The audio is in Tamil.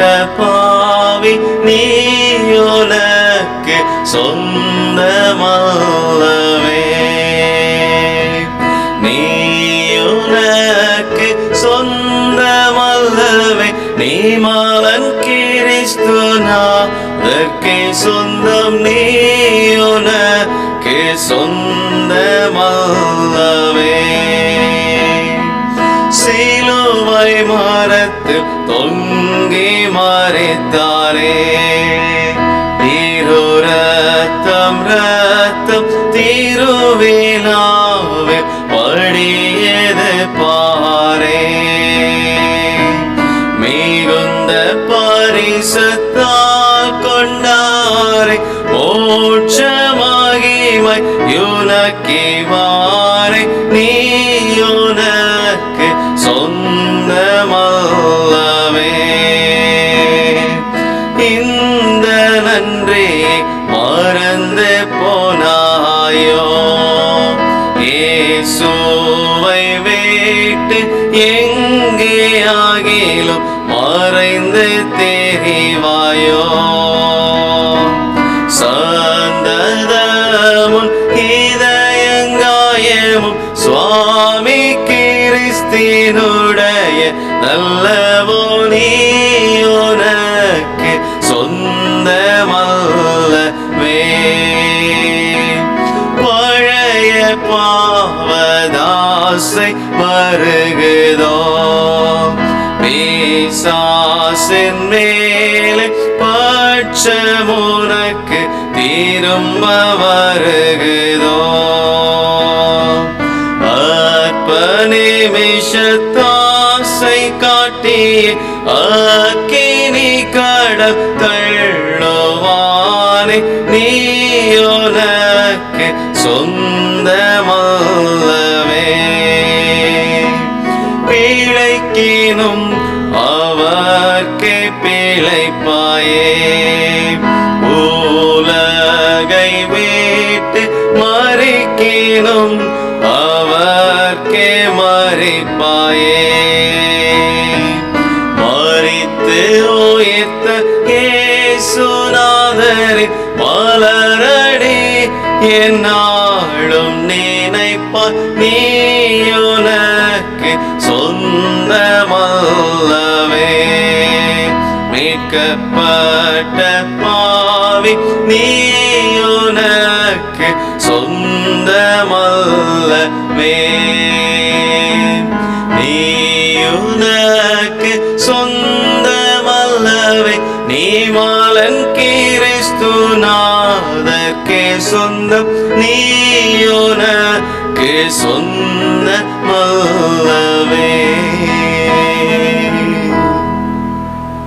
பட்ட பாவி நீயுலக்கு சொந்தமல்லவே. நீயுலக்கு சொந்தமல்லவே. நீ மாலன் கிறிஸ்து நாதற்கு சொந்தம் நீயுலக்கு சொந்தமல்லவே. சிலுவை மரத்து தொங்க மறைத்தாரே தீரு ரத்தம் ரத்தம் தீருவினாவே படியது பாரே. மிகுந்த பரிசத்தால் கொண்டாரே மோட்சமாகிமை யுனக்கே எங்கே ஆகிலும் மறைந்து தெரிவாயோ? சந்ததமும் இதயங்காயமும் சுவாமி கிறிஸ்தினுடைய நல்லவோ நீயோனக்கு உனக்கு சொந்தமல்லவே. பழைய பா ஆசை வருகுதோ பிசாசின் மேலே பட்சமுனக்கு திரும்ப வருகுதோ? அற்ப நிமிஷத்தாசை காட்டி அக்கினி கடத்தள்ளுவானே நீயோனக்கு சொந்தமல்லவே. அவர்க்கே பிழைப்பாயே. உலகை வீட்டு மறிக்கினும் அவர்க்கே மறிப்பாயே. மறித்து உயர்த்த ஏசுநாதரின் மலரடி என்னாலும் நினைப்பா நீ உனக்கு சொந்தமல்லவே மீட்கப்பட்ட பாவி நீயுனக்கு உனக்கு சொந்தமல்லவே நீ சொந்தமல்லவே நீ மாலன் கிறிஸ்துநாதற்கே சொந்தம் நீயுனக்கு சொந்தமல்லவே.